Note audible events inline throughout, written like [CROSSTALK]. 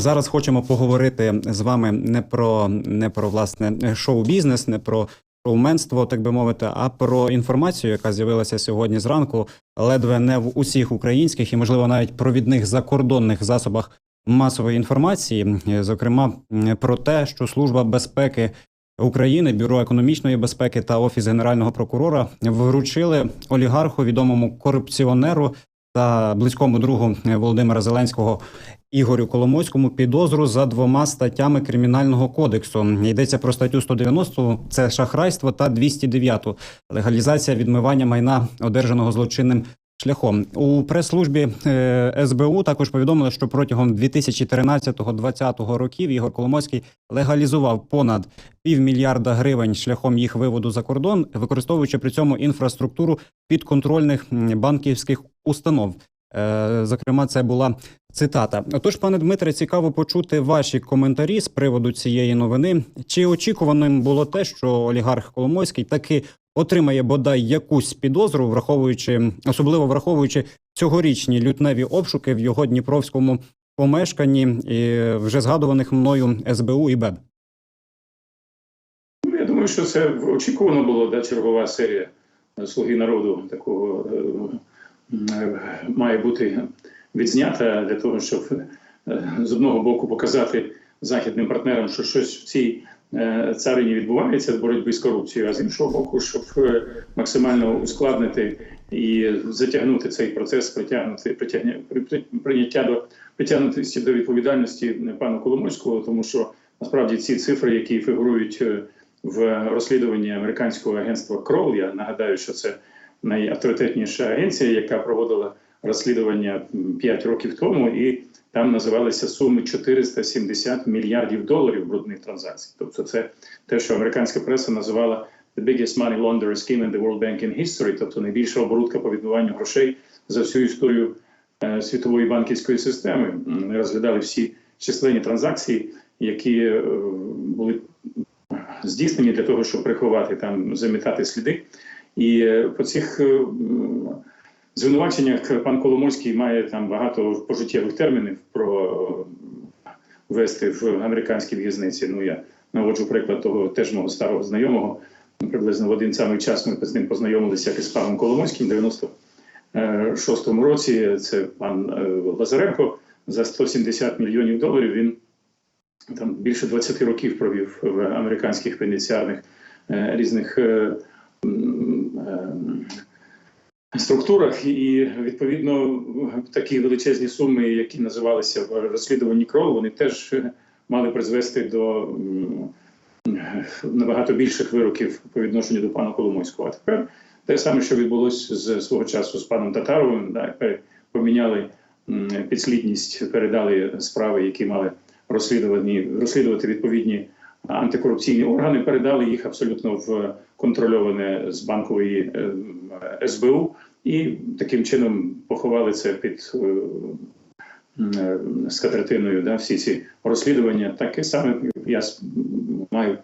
зараз хочемо поговорити з вами не про не про власне шоу-бізнес, не про шоуменство, так би мовити, а про інформацію, яка з'явилася сьогодні зранку, ледве не в усіх українських і, можливо, навіть провідних закордонних засобах масової інформації, зокрема про те, що служба безпеки. України, бюро економічної безпеки та офіс генерального прокурора вручили олігарху, відомому корупціонеру та близькому другу е, Володимира Зеленського Ігорю Коломойському підозру за двома статтями кримінального кодексу. Йдеться про статтю 190 – це шахрайство та 209 – легалізація відмивання майна, одержаного злочинним шляхом. У прес-службі е, СБУ також повідомили, що протягом 2013-2020 років Ігор Коломойський легалізував понад півмільярда гривень шляхом їх виводу за кордон, використовуючи при цьому інфраструктуру підконтрольних банківських установ. Е, Зокрема, це була цитата. Отож, пане Дмитре, цікаво почути ваші коментарі з приводу цієї новини. Чи очікуваним було те, що олігарх Коломойський таки отримає бодай якусь підозру, враховуючи особливо враховуючи цьогорічні лютневі обшуки в його дніпровському помешканні, і вже згадуваних мною СБУ і БЕБ? Ну, Я думаю, що це очікувано було, да, чергова серія Слуги народу такого е, е, має бути відзнята для того, щоб е, з одного боку показати західним партнерам, що щось в цій царині відбувається в боротьбі з корупцією, а з іншого боку, щоб е, максимально ускладнити і затягнути цей процес, притягнути притягня, при- при- прийняття до притягнутості до відповідальності пана Коломойського, тому що насправді ці цифри, які фігурують е, в розслідуванні американського агентства Крол, я нагадаю, що це найавторитетніша агенція, яка проводила розслідування 5 років тому, і там називалися суми 470 мільярдів доларів брудних транзакцій. Тобто, це те, що американська преса називала the biggest money laundering scheme in the world banking history, тобто найбільша оборудка по відмиванню грошей за всю історію е, світової банківської системи. Ми розглядали всі численні транзакції, які е, були здійснені для того, щоб приховати там, замітати сліди. І е, по цих звинуваченнях пан Коломойський має там багато пожиттєвих термінів про вести в американській в'язниці. Ну я наводжу приклад того теж мого старого знайомого. Приблизно в один самий час ми з ним познайомилися як і з паном Коломойським в 96-му році. Це пан е, Лазаренко за 170 мільйонів доларів. Він там більше 20 років провів в американських пенітенціарних е, різних е, структурах, і відповідно такі величезні суми, які називалися в розслідуванні кров, вони теж мали призвести до набагато більших вироків по відношенню до пана Коломойського. А тепер те саме, що відбулося з свого часу з паном Татаровим, да, поміняли підслідність, передали справи, які мали розслідувані розслідувати відповідні антикорупційні органи, передали їх абсолютно в контрольоване з банкової е, СБУ, і таким чином поховали це під е, е, скатертиною. Да, всі ці розслідування. Таке саме я маю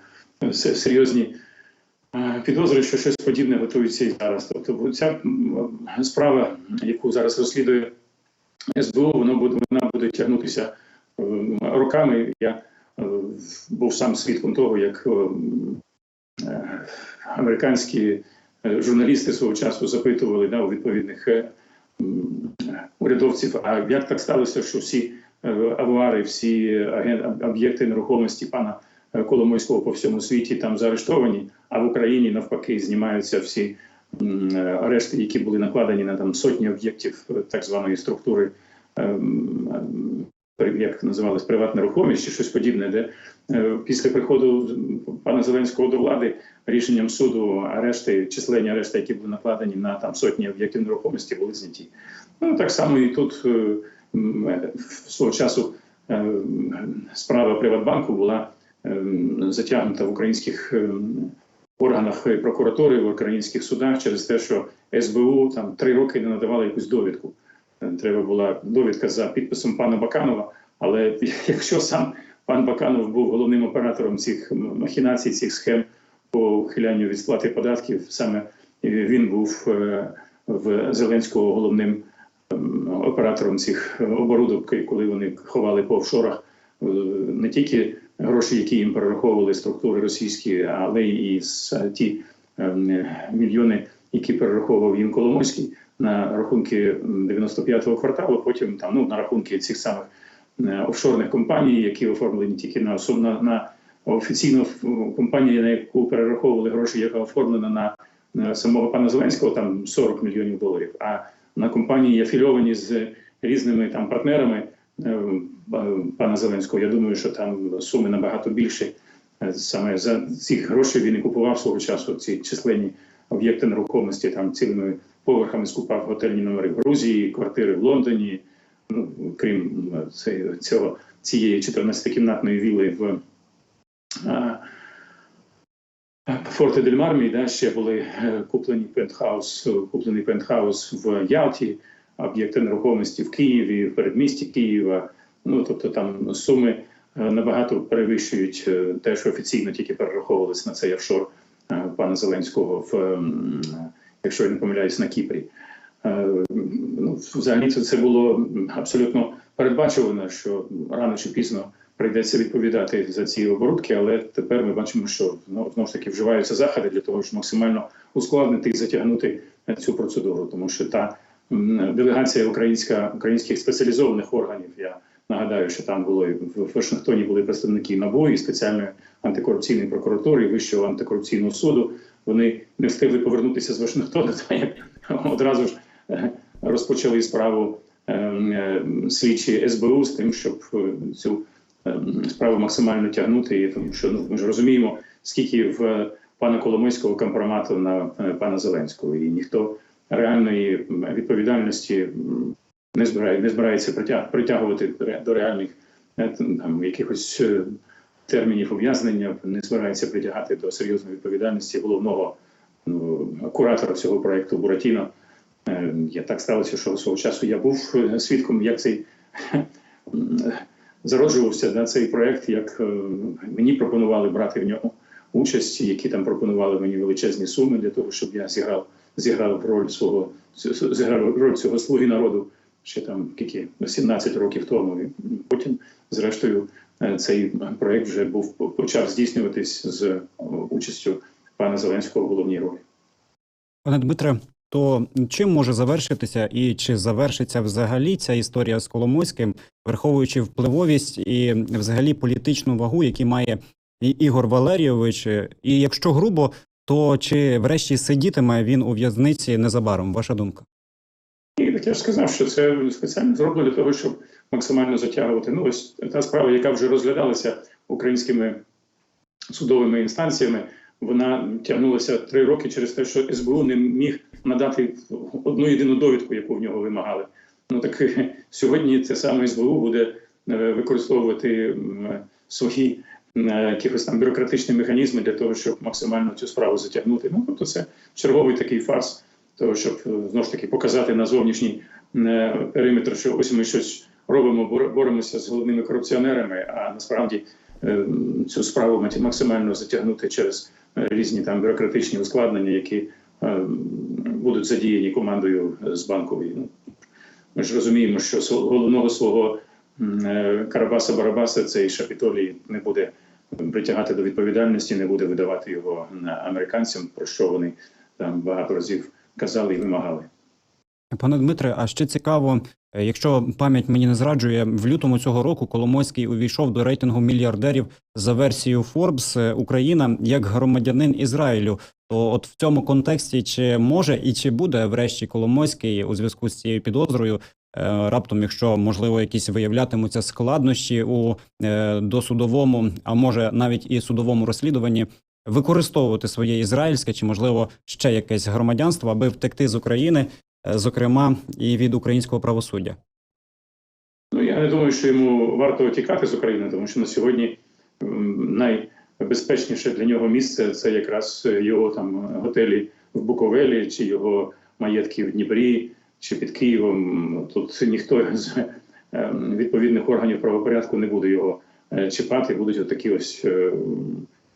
серйозні е, підозри, що щось подібне готується і зараз. Тобто, ця справа, яку зараз розслідує СБУ, воно буде вона буде тягнутися е, роками. Я е, був сам свідком того, як е, е, американські е, журналісти свого часу запитували да, у відповідних е, урядовців, а як так сталося, що всі е, авуари, всі об'єкти нерухомості пана е, Коломойського по всьому світі там заарештовані, а в Україні навпаки знімаються всі е, арешти, які були накладені на там сотні об'єктів е, так званої структури. Як називалось приватна нерухомість чи щось подібне, де е, після приходу пана Зеленського до влади рішенням суду арешти, численні арешти, які були накладені на там сотні об'єктів нерухомості, були зняті. Ну так само і тут е, е, свого часу е, справа Приватбанку була затягнута в українських органах прокуратури, в українських судах через те, що СБУ там три роки не надавала якусь довідку. Треба була довідка за підписом пана Баканова. Але [LAUGHS] якщо сам пан Баканов був головним оператором цих махінацій, цих схем по ухилянню від сплати податків, саме він був е, в Зеленського головним ем, оператором цих е, оборудок, коли вони ховали по офшорах е, не тільки гроші, які їм перераховували структури російські, але і е, ті ем, мільйони, які перераховував їм Коломойський на рахунки 95-го кварталу, потім там ну на рахунки цих самих е, офшорних компаній, які оформлені тільки на на, на офіційну ф- компанію, на яку перераховували гроші, яка оформлена на, на самого пана Зеленського, там 40 мільйонів доларів. А на компанії афільовані з різними там партнерами е, пана Зеленського. Я думаю, що там суми набагато більші. Е, Саме за ці гроші він і купував свого часу ці численні об'єкти нерухомості, там цілими поверхами скупав готельні номери в Грузії, квартири в Лондоні. Ну, крім е, цього, цієї 14-кімнатної віли в а, Форте дель Мармі, да, ще були е, куплені пентхаус, куплений пентхаус в Ялті, об'єкти нерухомості в Києві, в передмісті Києва. Ну тобто там суми е, набагато перевищують е, те, що офіційно тільки перераховувалися на цей офшор пана Зеленського в якщо я не помиляюсь, на Кіпрі. Ну, взагалі це було абсолютно передбачувано, що рано чи пізно прийдеться відповідати за ці оборудки, але тепер ми бачимо, що ну, знову ж таки вживаються заходи для того, щоб максимально ускладнити і затягнути е, цю процедуру, тому що та делегація українська українських спеціалізованих органів. Я нагадаю, що там було в Вашингтоні були представники НАБУ і спеціальної антикорупційної прокуратури, і вищого антикорупційного суду. Вони не встигли повернутися з Вашингтону, [LAUGHS] та як одразу ж е, розпочали справу е, е, слідчі СБУ з тим, щоб цю е, справу максимально тягнути. І тому що ну ми ж розуміємо, скільки в пана Коломойського компромату на е, пана Зеленського, і ніхто реальної відповідальності не збирає, не збирається притяг, притягувати до реальних е, там якихось е, термінів ув'язнення, не збирається притягати до серйозної відповідальності головного ну, куратора цього проекту Буратіно. Я так сталося, що свого часу я був свідком, як цей [LAUGHS] зароджувався да, цей проект, як е, мені пропонували брати в ньому участь, які там пропонували мені величезні суми для того, щоб я зіграв зіграв роль свого зіграв роль цього слуги народу ще там скільки 17 років тому. І потім, зрештою, е, цей проект вже був почав здійснюватись з е, участю пана Зеленського в головній ролі. Пане Дмитре, то чим може завершитися і чи завершиться взагалі ця історія з Коломойським, враховуючи впливовість і взагалі політичну вагу, які має Ігор Валерійович? І якщо грубо, то чи врешті сидітиме він у в'язниці незабаром? Ваша думка? І так я ж сказав, що це спеціально зроблено для того, щоб максимально затягувати. Ну, ось та справа, яка вже розглядалася українськими судовими інстанціями, вона тягнулася три роки через те, що СБУ не міг надати одну єдину довідку, яку в нього вимагали. Ну так [LAUGHS] сьогодні це саме СБУ буде е, використовувати свої е, якихось там бюрократичні механізми для того, щоб максимально цю справу затягнути. Ну тобто, це черговий такий фарс того, щоб е, знову ж таки показати на зовнішній периметр, що ось ми щось робимо, бор- боремося з головними корупціонерами, а насправді цю справу максимально затягнути через різні там бюрократичні ускладнення, які будуть задіяні командою е, з банкової. Ну, ми ж розуміємо, що головного свого е, Карабаса-Барабаса цей Шапітолій не буде притягати до відповідальності, не буде видавати його американцям, про що вони там багато разів казали і вимагали. Пане Дмитре, а ще цікаво, е, якщо пам'ять мені не зраджує, в лютому цього року Коломойський увійшов до рейтингу мільярдерів за версією Forbes Україна як громадянин Ізраїлю. То от в цьому контексті чи може і чи буде врешті Коломойський у зв'язку з цією підозрою? е, Раптом, якщо можливо якісь виявлятимуться складнощі у е, досудовому, а може навіть і судовому розслідуванні, використовувати своє ізраїльське чи можливо ще якесь громадянство, аби втекти з України, е, зокрема і від українського правосуддя. Ну я не думаю, що йому варто тікати з України, тому що на сьогодні м, найбезпечніше для нього місце це якраз його там готелі в Буковелі, чи його маєтки в Дніпрі, чи під Києвом. Тут ніхто з е, відповідних органів правопорядку не буде його е, чіпати. Будуть отакі ось е,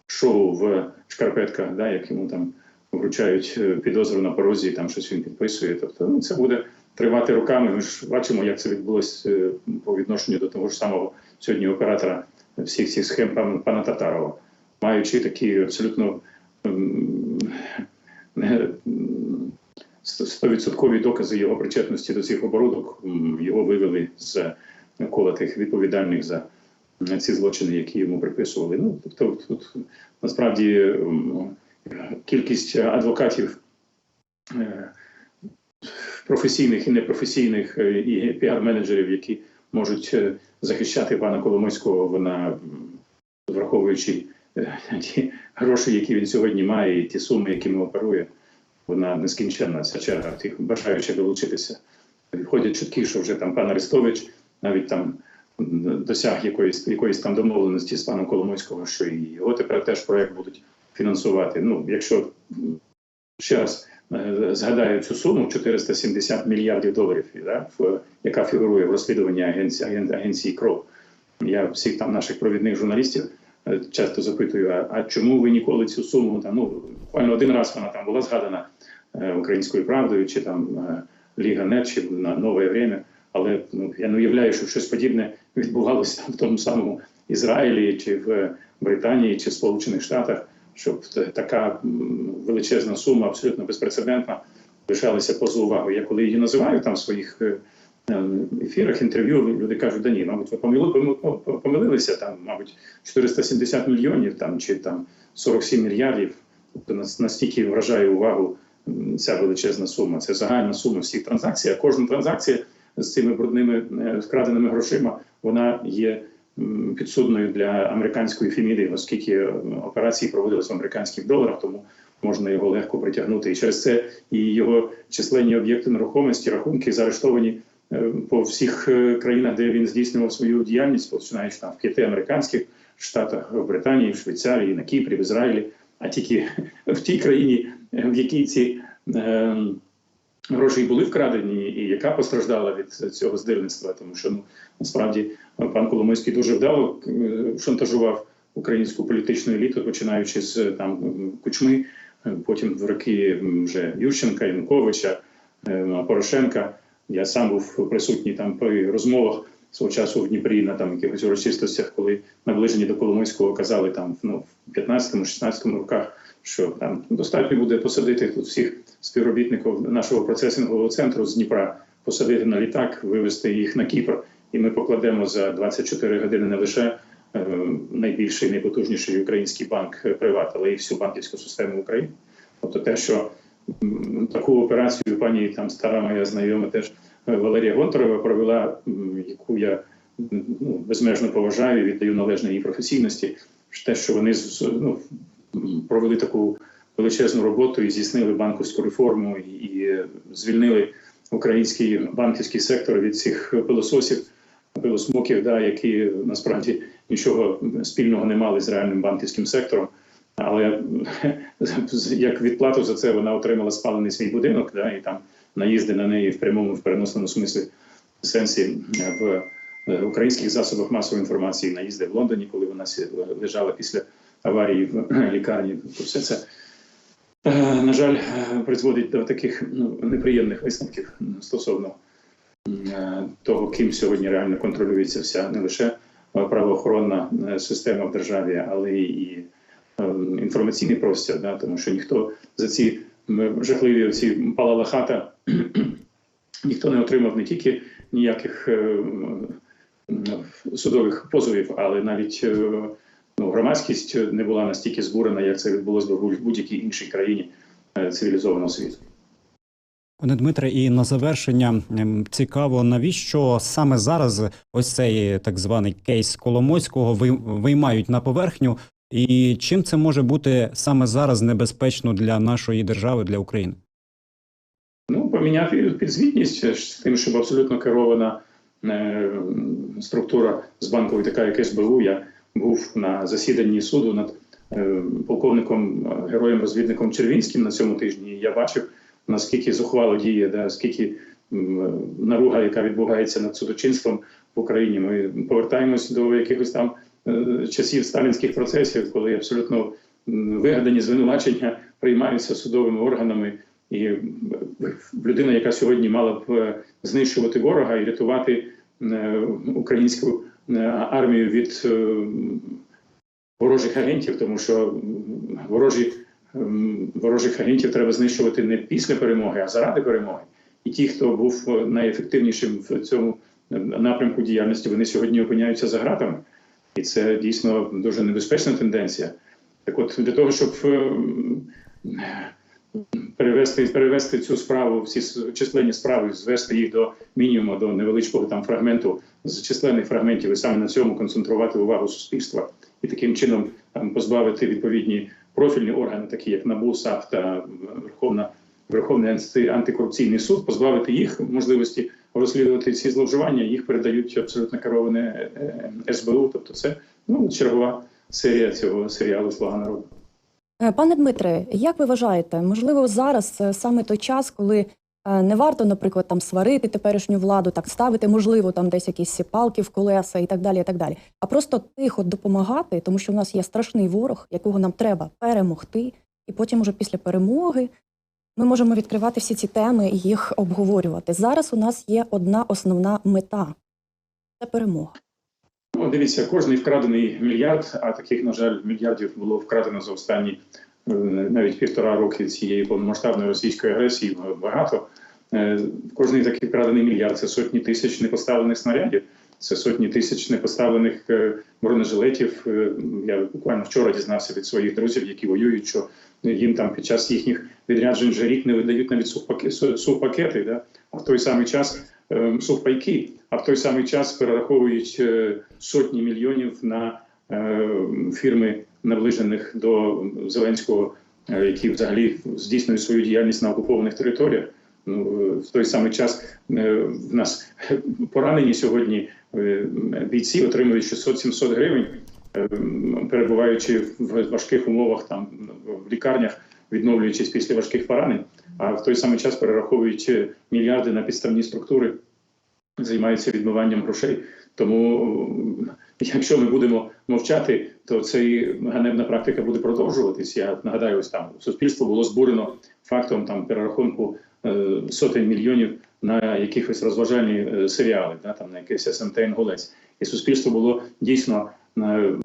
шоу в шкарпетках, да, як йому там вручають підозру на порозі, там щось він підписує. Тобто ну, це буде тривати роками. Ми ж бачимо, як це відбулося по відношенню до того ж самого сьогодні оператора всіх цих схем пана Татарова, маючи такі абсолютно ем, стовідсоткові докази його причетності до цих оборудок, його вивели з кола тих відповідальних за ці злочини, які йому приписували. Ну тобто тут насправді кількість адвокатів е, професійних і непрофесійних е, і піар-менеджерів, які можуть е, захищати пана Коломойського, вона враховуючи ті гроші, які він сьогодні має, і ті суми, якими оперує, вона нескінченна ця черга тих бажаючих долучитися. Ходять чутки, що вже там пан Арестович навіть там досяг якоїсь якоїсь там домовленості з паном Коломойського, що і його тепер теж проект будуть фінансувати. Ну, якщо ще раз е, згадаю цю суму 470 мільярдів доларів, да, яка фігурує в розслідуванні агенції, аген- агенції КРО. Я всіх там наших провідних журналістів е, часто запитую, а, а чому ви ніколи цю суму там, ну, буквально один раз вона там була згадана е, українською правдою, чи там е, Ліга Нет, чи на нове время. Але ну, я не уявляю, що щось подібне відбувалося в тому самому Ізраїлі, чи в Британії, чи в Сполучених Штатах, щоб така величезна сума, абсолютно безпрецедентна, лишалася поза увагою. Я коли її називаю там в своїх е, е, ефірах, інтерв'ю, люди кажуть, да ні, мабуть, ви помили- помилилися там, мабуть, 470 мільйонів там, чи там 47 мільярдів. Тобто нас- настільки вражає увагу ця величезна сума. Це загальна сума всіх транзакцій. А кожна транзакція з цими брудними е, вкраденими грошима вона є підсудною для американської феміди, оскільки е, операції проводилися в американських доларах, тому можна його легко притягнути. І через це і його численні об'єкти нерухомості, рахунки заарештовані по всіх е, країнах, де він здійснював свою діяльність, починаючи там в п'яти американських штатах, в Британії, в Швейцарії, на Кіпрі, в Ізраїлі, а тільки [LAUGHS] в тій країні, е, в якій ці е, гроші були вкрадені, і яка постраждала від цього здирництва, тому що ну насправді пан Коломойський дуже вдало е, шантажував українську політичну еліту, починаючи з е, там кучми, е, потім в роки вже Ющенка, Януковича, е, Порошенка. Я сам був присутній там при розмовах свого часу в Дніпрі на там якихось урочистостях, коли наближені до Коломойського казали там ну, в 15-16 роках, що там достатньо буде посадити тут всіх співробітників нашого процесингового центру з Дніпра, посадити на літак, вивезти їх на Кіпр, і ми покладемо за 24 години не лише е, найбільший, найпотужніший український банк е, приват, але і всю банківську систему України. Тобто те, що таку операцію пані там стара моя знайома теж е, Валерія Гонтарова провела, яку я ну, безмежно поважаю, і віддаю належне її професійності. Те, що вони ну, провели таку величезну роботу і здійснили банківську реформу і, і звільнили український банківський сектор від цих пилососів, пилосмоків, да, які насправді нічого спільного не мали з реальним банківським сектором. Але як відплату за це вона отримала спалений свій будинок, да, і там наїзди на неї в прямому в переносному смислі сенсі в українських засобах масової інформації, наїзди в Лондоні, коли вона лежала після аварії в лікарні. То все це Е, на жаль, е, призводить до таких ну, неприємних висновків стосовно е, того, ким сьогодні реально контролюється вся не лише правоохоронна система в державі, але і інформаційний простір, да, тому що ніхто за ці жахливі ці палала хата, [CLEARS THROAT] ніхто не отримав не тільки ніяких е, судових позовів, але навіть е, ну, громадськість не була настільки збурена, як це відбулося в будь-якій іншій країні е, цивілізованого світу. Пане Дмитре, і на завершення ем, цікаво, навіщо саме зараз ось цей так званий кейс Коломойського ви- виймають на поверхню, і чим це може бути саме зараз небезпечно для нашої держави, для України? Ну, поміняти підзвітність е, з тим, щоб абсолютно керована е, структура з банкової, така як СБУ. Я був на засіданні суду над е, полковником, е, героєм-розвідником Червінським на цьому тижні. Я бачив, наскільки зухвало діє, да, скільки м, наруга, яка відбувається над судочинством в Україні. Ми повертаємось до якихось там е, часів сталінських процесів, коли абсолютно вигадані звинувачення приймаються судовими органами І е, людина, яка сьогодні мала б е, знищувати ворога і рятувати е, українську е, армію від е, ворожих агентів, тому що ворожі, ворожих агентів треба знищувати не після перемоги, а заради перемоги. І ті, хто був е, найефективнішим в цьому е, напрямку діяльності, вони сьогодні опиняються за ґратами. І це дійсно дуже небезпечна тенденція. Так от, для того, щоб е, перевести, перевести цю справу, всі численні справи, звести їх до мінімуму, до невеличкого там фрагменту з численних фрагментів, і саме на цьому концентрувати увагу суспільства і таким чином там, позбавити відповідні профільні органи, такі як НАБУ, САП та Верховна Верховний антикорупційний суд, позбавити їх можливості розслідувати ці зловживання. Їх передають абсолютно кероване е, СБУ. Тобто, це ну чергова серія цього серіалу Слуга народу. Е, Пане Дмитре, як ви вважаєте, можливо, зараз саме той час, коли е, не варто, наприклад, там сварити теперішню владу, так ставити, можливо, там десь якісь палки в колеса і так далі, і так далі, а просто тихо допомагати, тому що в нас є страшний ворог, якого нам треба перемогти, і потім, уже після перемоги, ми можемо відкривати всі ці теми і їх обговорювати. Зараз у нас є одна основна мета це перемога. Ну, дивіться, кожний вкрадений мільярд, а таких, на жаль, мільярдів було вкрадено за останні е, навіть півтора роки цієї повномасштабної російської агресії багато. Е, Кожний такий вкрадений мільярд це сотні тисяч непоставлених снарядів, це сотні тисяч непоставлених е, бронежилетів. Е, Я буквально вчора дізнався від своїх друзів, які воюють, що їм там під час їхніх відряджень вже рік не видають навіть сухпаки- су- сухпакети, да? а в той самий час е, сухпайки, а в той самий час перераховують е, сотні мільйонів на е, фірми, наближених до Зеленського, е, які взагалі здійснюють свою діяльність на окупованих територіях. Ну, е, в той самий час е, в нас поранені сьогодні е, бійці отримують 600-700 гривень, е, перебуваючи в важких умовах там в лікарнях, відновлюючись після важких поранень, а в той самий час перераховують е, мільярди на підставні структури, займаються відмиванням грошей. Тому, е, якщо ми будемо мовчати, то цей ганебна практика буде продовжуватись. Я нагадаю, ось там суспільство було збурено фактом там перерахунку е, сотень мільйонів на якихось розважальні е, серіали, да, там на якийсь СМТ «Інгулець». І суспільство було дійсно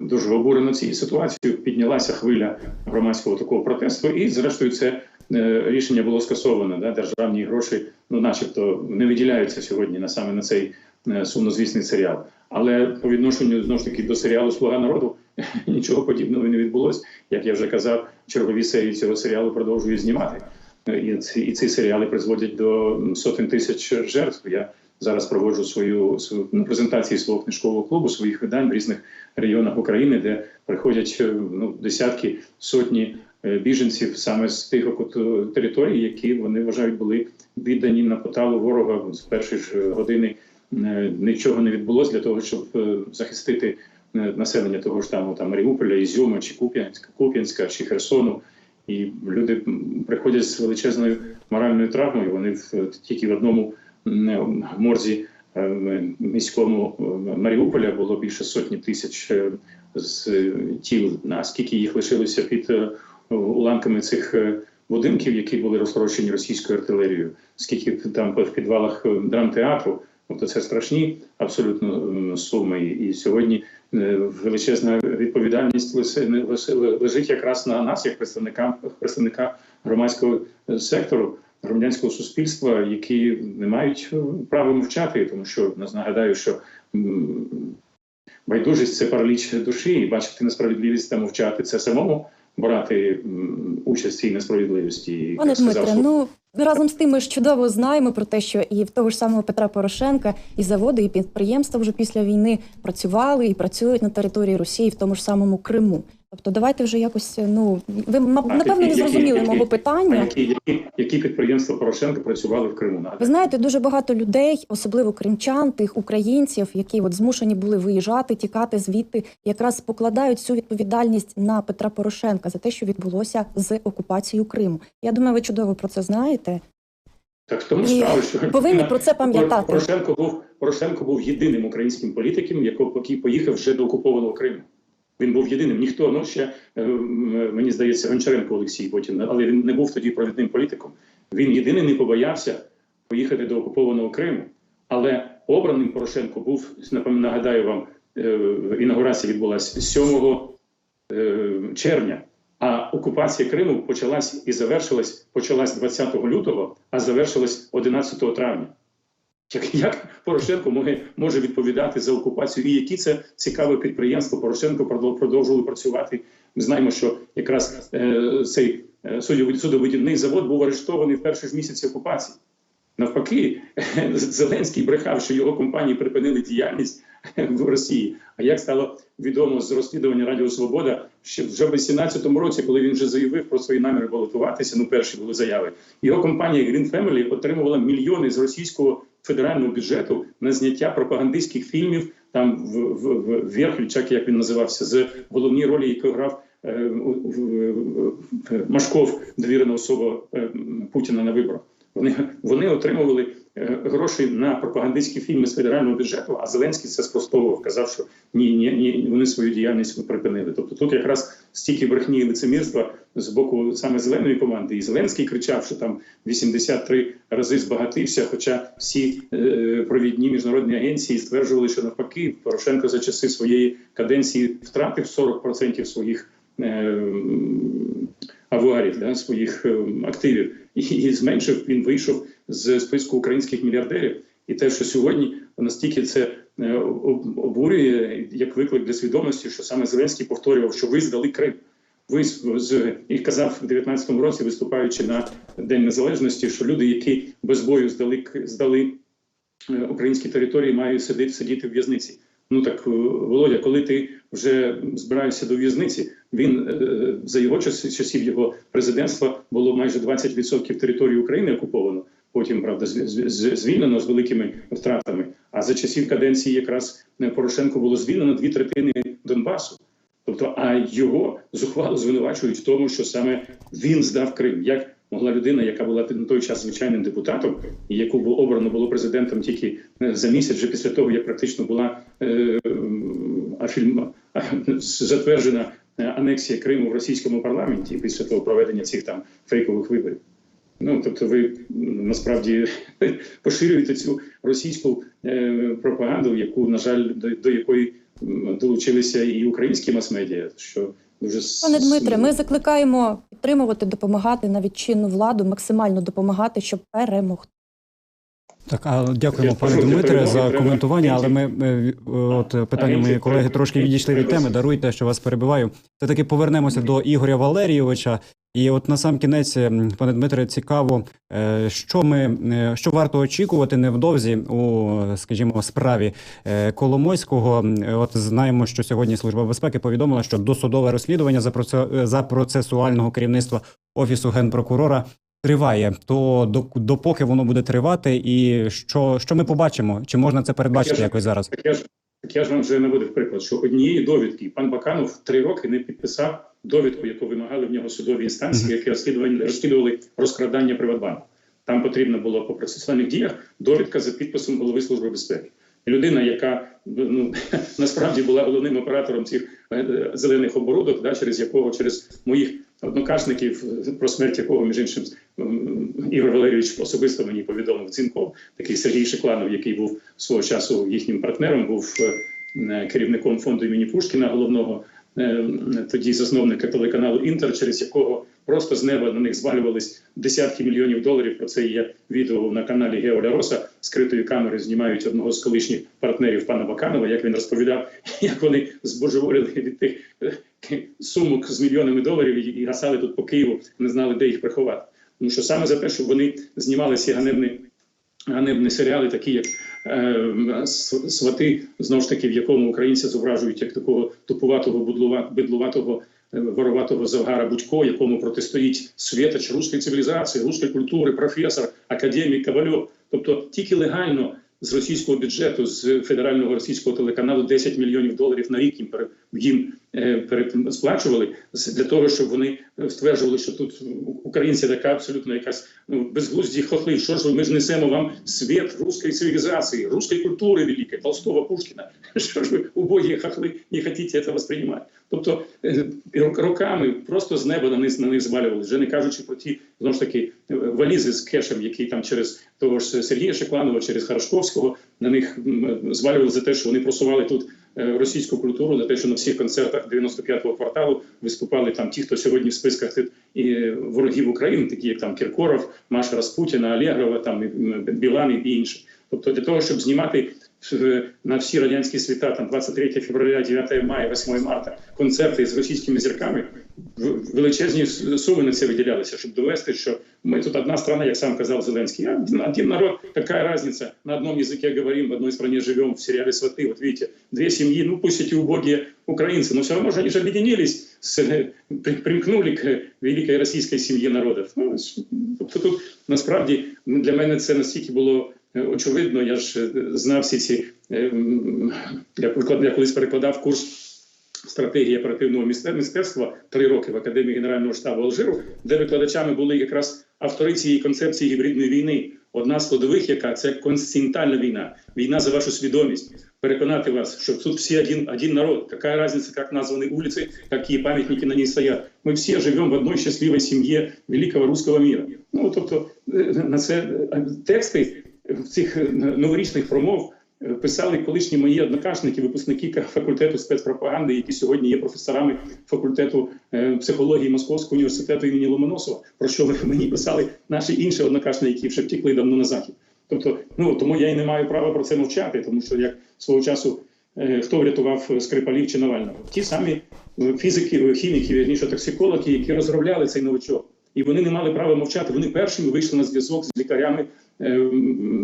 дуже обурено цією ситуацією. Піднялася хвиля громадського такого протесту, і зрештою це е, рішення було скасовано. Да, державні гроші, ну, начебто, не виділяються сьогодні на саме на цей е, сумнозвісний серіал. Але по відношенню знову ж таки до серіалу Слуга народу [LAUGHS] нічого подібного не відбулося. Як я вже казав, чергові серії цього серіалу продовжують знімати. Е, І ці, і ці серіали призводять до сотень тисяч жертв. Я зараз проводжу свою, свою ну, презентації свого книжкового клубу, своїх видань в різних регіонах України, де приходять е, ну, десятки, сотні е, біженців саме з тих окупу- територій, які вони вважають були віддані на поталу ворога з першої ж години. Е, Нічого не відбулося для того, щоб е, захистити е, населення того ж там, там Маріуполя, Ізюма, чи Куп'янська, Куп'янська, чи Херсону. І люди приходять з величезною моральною травмою. Вони в тільки в одному м, морзі е, міському е, Маріуполя було більше сотні тисяч е, з тіл. А скільки їх лишилося під уламками цих будинків, які були розтрощені російською артилерією? Скільки там в підвалах драмтеатру? Тобто це страшні абсолютно суми. І сьогодні величезна відповідальність лежить якраз на нас, як представникам представника громадського сектору, громадянського суспільства, які не мають е, права мовчати, тому що нас нагадаю, що байдужість це параліч душі, і бачити несправедливість та мовчати це самому брати участь в цій несправедливості. Пане Дмитре, ну разом з тим ми ж чудово знаємо про те, що і в того ж самого Петра Порошенка і заводи, і підприємства вже після війни працювали і працюють на території Росії, в тому ж самому Криму. Тобто, давайте вже якось ну ви напевно не зрозуміли які- мого питання. які, які, які підприємства Порошенка працювали в Криму? Ви знаєте, дуже багато людей, особливо кримчан, тих українців, які от змушені були виїжджати, тікати звідти, якраз покладають всю відповідальність на Петра Порошенка за те, що відбулося з окупацією Криму. Я думаю, ви чудово про це знаєте. Так тому І справа, що повинні про це пам'ятати. Порошенко був Порошенко був єдиним українським політиком, який поїхав вже до окупованого Криму. Він був єдиним. Ніхто ну ще е, мені здається, Гончаренко Олексій потім, але він не був тоді провідним політиком. Він єдиний не побоявся поїхати до окупованого Криму. Але обраним Порошенко був, нагадаю вам, е, інаугурація відбулася 7 е, червня. А окупація Криму почалась і завершилась, почалась 20 лютого, а завершилась 11 травня. Як, Порошенко може, може відповідати за окупацію, і які це цікаве підприємство Порошенко продов- продовжували працювати. Ми знаємо, що якраз е, цей е, судовидівний завод був арештований в перші ж місяці окупації. Навпаки, [LAUGHS] Зеленський брехав, що його компанії припинили діяльність [LAUGHS] в Росії. А як стало відомо з розслідування Радіо Свобода, що вже в 18-му році, коли він вже заявив про свої наміри балотуватися, ну перші були заяви, його компанія Green Family отримувала мільйони з російського федерального бюджету на зняття пропагандистських фільмів. Там в, в, в Верхлючак, як він називався, з головній ролі, яку грав е, в- Машков, довірена особа е, Путіна на виборах. Вони, вони отримували е, гроші на пропагандистські фільми з федерального бюджету, а Зеленський це спростовував, казав, що ні, ні, ні, вони свою діяльність припинили. Тобто тут якраз стільки брехні і лицемірства з боку саме зеленої команди. І Зеленський кричав, що там 83 рази збагатився. Хоча всі е, провідні міжнародні агенції стверджували, що навпаки Порошенко за часи своєї каденції втратив 40% своїх. е, авуарів да, своїх е, активів і, і зменшив. Він вийшов з списку українських мільярдерів. І те, що сьогодні настільки це обурює як виклик для свідомості, що саме Зеленський повторював, що ви здали Крим. Ви з, і казав в 19-му році, виступаючи на День Незалежності, що люди, які без бою здали здали е, українські території, мають сидіти сидіти в в'язниці. Ну так, е, Володя, коли ти вже збираєшся до в'язниці, він е, за його час, часів його президентства було майже 20% території України окуповано. Потім правда звільнено з великими втратами. А за часів каденції якраз е, Порошенко було звільнено дві третини Донбасу. Тобто, а його зухвало звинувачують в тому, що саме він здав Крим. Як могла людина, яка була на той час звичайним депутатом, і яку було обрано було президентом тільки е, за місяць, вже після того, як практично була е, затверджена е, анексія Криму в російському парламенті після того проведення цих там фейкових виборів. Ну тобто, ви насправді [LAUGHS] поширюєте цю російську е, пропаганду, яку на жаль до, до якої долучилися і українські мас-медіа, що дуже Пане Дмитре, ми закликаємо підтримувати, допомагати навіть чинну владу, максимально допомагати, щоб перемогти. Так, а дякуємо, пане Дмитре, за коментування. Але ми е, от питання мої колеги трошки відійшли від теми. Даруйте, що вас перебиваю. Все таки повернемося до Ігоря Валерійовича. І от на сам кінець, пане Дмитре, цікаво, е, що ми е, що варто очікувати невдовзі у, скажімо, справі Коломойського. От знаємо, що сьогодні служба безпеки повідомила, що досудове розслідування за процесуального керівництва офісу генпрокурора триває. То до- допоки воно буде тривати, і що, що ми побачимо? Чи можна це передбачити Так якось зараз? Так я ж так я ж вам вже наводив приклад, що однієї довідки пан Баканов три роки не підписав довідку, яку вимагали в нього судові інстанції, які розслідували, розслідували розкрадання Приватбанку. Там потрібно було по процесуальних діях довідка за підписом голови служби безпеки. Людина, яка ну [LAUGHS] насправді була головним оператором цих е, зелених оборудок, да, через якого через моїх однокашників, е, про смерть якого між іншим Ігор Валерійович особисто мені повідомив цинков, такий Сергій Шикланов, який був свого часу їхнім партнером, був е, керівником фонду імені Пушкіна, головного е, тоді засновника телеканалу Інтер, через якого просто з неба на них звалювались десятки мільйонів доларів. Про це є відео на каналі Геоля Роса. Скритої камери знімають одного з колишніх партнерів пана Баканова, як він розповідав, [LAUGHS] як вони збожеволіли від тих е, сумок з мільйонами доларів і гасали тут по Києву, не знали, де їх приховати. Тому що саме за те, що вони знімали ці ганебні ганебні серіали, такі як е, свати, знову ж таки, в якому українці зображують як такого тупуватого, бидлуватого, е, вороватого завгара Будько, якому протистоїть світоч руської цивілізації, руської культури, професор, академік Ковальов. Тобто тільки легально з російського бюджету, з федерального російського телеканалу 10 мільйонів доларів на рік їм їм е, сплачували для того, щоб вони е, стверджували, що тут українці така абсолютно якась ну, безглузді хохли. Що ж ми ж несемо вам світ руської цивілізації, руської культури великої, Толстого, Пушкіна. [LAUGHS] Що ж ви убогі хохли не хочете це восприймати? Тобто е, роками просто з неба на них на них звалювали, вже не кажучи про ті знову ж таки валізи з кешем, які там через того ж Сергія Шекланова, через Харашковського на них звалювали за те, що вони просували тут російську культуру, за те, що на всіх концертах 95-го кварталу виступали там ті, хто сьогодні в списках е, і ворогів України, такі як там Кіркоров, Маша Распутіна, Алєгрова, там Білан і інші. Тобто для того, щоб знімати е, на всі радянські свята, там 23 февраля, 9 мая, 8 марта, концерти з російськими зірками, величезні суми на це виділялися, щоб довести, що ми тут одна страна, як сам казав Зеленський, а один, один народ, какая разница, на одном языке говорим, в одной стране живем, в сериале «Сваты», вот видите, две семьи, ну пусть эти убогие украинцы, но все равно же они же объединились, с, э, при- примкнули к великой російській сім'ї народів. Ну, ось, тобто тут насправді ну, для мене це настільки було е, очевидно, я ж е, знав всі ці, е, м, я, приклад- я колись перекладав курс стратегії оперативного містер- мистецтва три роки в Академії Генерального штабу Алжиру, де викладачами були якраз автори цієї концепції гібридної війни. Одна з складових, яка це конституційна війна, війна за вашу свідомість. Переконати вас, що тут всі один, один народ. Какая разница, как названы улицы, какие памятники на ней стоят. Ми всі живемо в одній щасливій сім'ї великого руського міра. Ну тобто е, на це е, тексти цих е, новорічних промов писали колишні мої однокашники, випускники факультету спецпропаганди, які сьогодні є професорами факультету е, психології Московського університету імені Ломоносова, про що мені писали наші інші однокашники, які вже втекли давно на захід. Тобто, ну тому я і не маю права про це мовчати, тому що як свого часу е, хто врятував Скрипалів чи Навального? Ті самі е, фізики, хіміки, вірніше токсикологи, які розробляли цей новичок. І вони не мали права мовчати. Вони першими вийшли на зв'язок з лікарями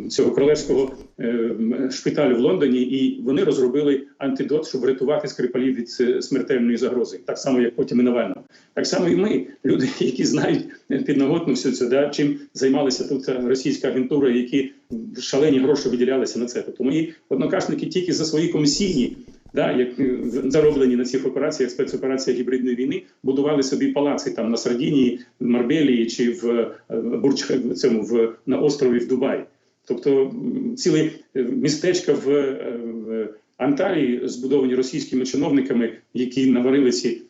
цього королевського е, шпиталю в Лондоні, і вони розробили антидот, щоб врятувати скрипалів від е, смертельної загрози, так само як потім і Навального. Так само і ми, люди, [LAUGHS] які знають підноготну всю цю, да, чим займалася тут російська агентура, які шалені гроші виділялися на це. Тобто мої однокашники тільки за свої комісійні. Да, як е, зароблені на цих операціях, спецопераціях гібридної війни, будували собі палаци там на Сардінії, в Марбелії чи в е, Бурдж в цьому в на острові в Дубаї. Тобто ціле містечка в, е, в Анталії збудовані російськими чиновниками, які наварили ці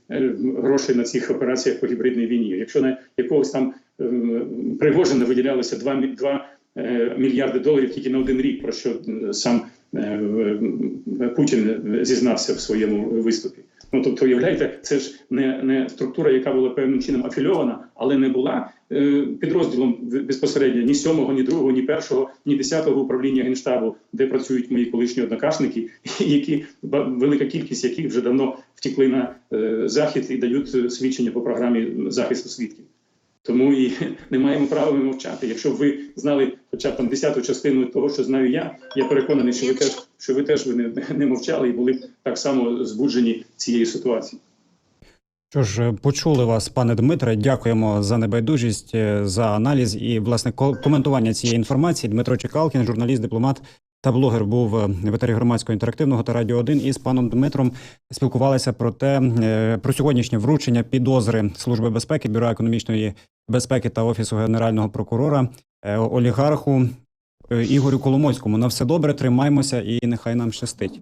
гроші на цих операціях по гібридній війні. Якщо на якогось там Пригожина виділялося 2, 2 мільярди доларів тільки на один рік, про що сам Путін зізнався в своєму виступі. Ну тобто, уявляєте, це ж не, не структура, яка була певним чином афільована, але не була е, підрозділом безпосередньо ні сьомого, ні другого, ні першого, ні десятого управління генштабу, де працюють мої колишні однокашники, [LAUGHS] які велика кількість яких вже давно втекли на е, захід і дають е, свідчення по програмі захисту свідків. Тому і [LAUGHS] не маємо права мовчати. Якщо б ви знали хоча б там десяту частину того, що знаю я, я переконаний, що ви теж що ви теж ви не, не мовчали і були б так само збуджені цією ситуацією. Що ж, почули вас, пане Дмитре. Дякуємо за небайдужість, е, за аналіз і власне коментування цієї інформації. Дмитро Чекалкін, журналіст, дипломат та блогер, був е, в етері громадського інтерактивного та радіо 1 і з паном Дмитром спілкувалися про те, е, про сьогоднішнє вручення підозри Служби безпеки, бюро економічної безпеки та офісу генерального прокурора е, олігарху Ігорю Коломойському. На все добре, тримаймося і нехай нам щастить.